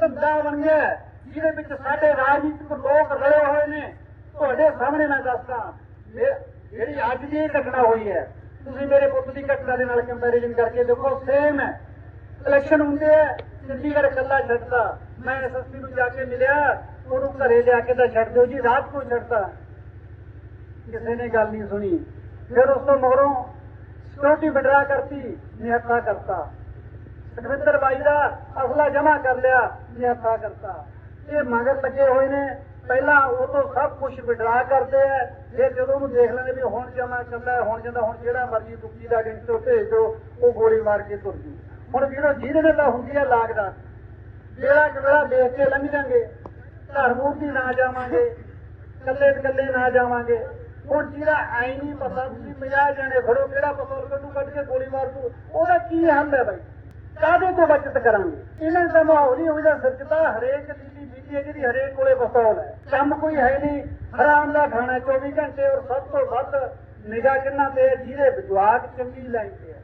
ਧੰਦਾ ਬਣ ਜਿਹਦੇ ਵਿੱਚ ਸਾਡੇ ਰਾਜਨੀਤਿਕ ਲੋਕ ਰਲੇ ਹੋਏ ਨੇ। ਤੁਹਾਡੇ ਸਾਹਮਣੇ ਮੈਂ ਦੱਸਦਾ ਜਿਹੜੀ ਅੱਜ ਦੀ ਘਟਨਾ ਹੋਈ ਹੈ, ਤੁਸੀਂ ਮੇਰੇ ਪੁੱਤ ਦੀ ਘਟਨਾ ਦੇ ਨਾਲ ਕੰਪੈਰੀਜ਼ਨ ਕਰਕੇ ਦੇਖੋ ਸੇਮ ਹੈ। ਇਲੈਕਸ਼ਨ ਹੁੰਦੇ ਆ, ਚੰਡੀਗੜ੍ਹ ਕੱਲਾ ਛੱਡਦਾ ਮੈਂ ਐਸਐਸਪੀ ਨੂੰ ਜਾ ਕੇ ਮਿਲਿਆ, ਉਹਨੂੰ ਘਰੇ ਲਿਆ ਕੇ ਤਾਂ ਛੱਡ ਦਿਓ ਜੀ, ਰਾਤ ਨੂੰ ਛੱਡਦਾ ਕਿਸੇ ਨੇ ਗੱਲ ਨਹੀਂ ਸੁਣੀ। ਫਿਰ ਉਸ ਤੋਂ ਮਗਰੋਂ ਸਿਕਿਉਰਿਟੀ ਵਿਡਰਾ ਕਰਤੀ ਨਿਹੱਥਾ ਕਰਤਾ। ਸੁਖਵਿੰਦਰ ਬਾਈ ਦਾ ਜਮਾ ਕਰ ਲਿਆ ਨਿਹੱਥਾ ਕਰਤਾ। ਇਹ ਮਗਰ ਲੱਗੇ ਹੋਏ ਨੇ। ਪਹਿਲਾਂ ਉਹ ਤੋਂ ਸਭ ਕੁਝ ਵਿਡਰਾ ਕਰਦੇ ਆ। ਫਿਰ ਜਦੋਂ ਉਹਨੂੰ ਦੇਖ ਲੈਂਦੇ ਵੀ ਹੁਣ ਜਮਾ ਚੱਲਦਾ, ਹੁਣ ਜਾਂਦਾ, ਹੁਣ ਜਿਹੜਾ ਮਰਜ਼ੀ ਦੁੱਖੀ ਦਾ ਗੈਂਗਸਟਰ ਭੇਜ ਦਿਓ, ਉਹ ਗੋਲੀ ਮਾਰ ਕੇ ਤੁਰ ਜੂ। ਹੁਣ ਵੀਰੋ ਜਿਹਦੇ ਨਾਲ ਤਾਂ ਹੁੰਦੀ ਹੈ ਲਾਗਦਾ ਜਿਹੜਾ ਕਿਹੜਾ ਦੇਖ ਕੇ ਲੰਘ ਜਾਂਗੇ। ਘਰ ਨਾ ਜਾਵਾਂਗੇ ਕੱਲੇ ਕੱਲੇ ਨਾ ਜਾਵਾਂਗੇ। ਹੁਣ ਜਿਹੜਾ ਐ ਨਹੀਂ ਪਤਾ ਤੁਸੀਂ 50 ਜਾਣੇ ਫੜੋ, ਕਿਹੜਾ ਪਤਾ ਕੱਢੂ, ਕੱਢ ਕੇ ਗੋਲੀ ਮਾਰ ਦੂ। ਉਹਦਾ ਕੀ ਹੱਲ ਹੈ ਬਾਈ? ਕਾਹਦੇ ਤੋਂ ਬਚਤ ਕਰਾਂਗੇ? ਇਹਨਾਂ ਦਾ ਮਾਹੌਲ ਹੀ ਉਹਦਾ ਸੱਚਤਾ ਹਰੇਕ ਦਿੱਲੀ ਬੀਜੀ ਹੈ ਜਿਹੜੀ ਹਰੇਕ ਕੋਲੇ ਬਸੌਲ ਹੈ। ਕੰਮ ਕੋਈ ਹੈ ਨਹੀਂ। ਹਰਾਮ ਦਾ ਖਾਣਾ 24 ਘੰਟੇ ਔਰ ਸਭ ਤੋਂ ਵੱਧ ਨਿਗਾਹ ਕਿੰਨਾ ਤੇ ਹੈ? ਜਿਹਦੇ ਵਿਜਵਾਕ ਚੰਗੀ ਲਾਈਨ ਤੇ ਹੈ।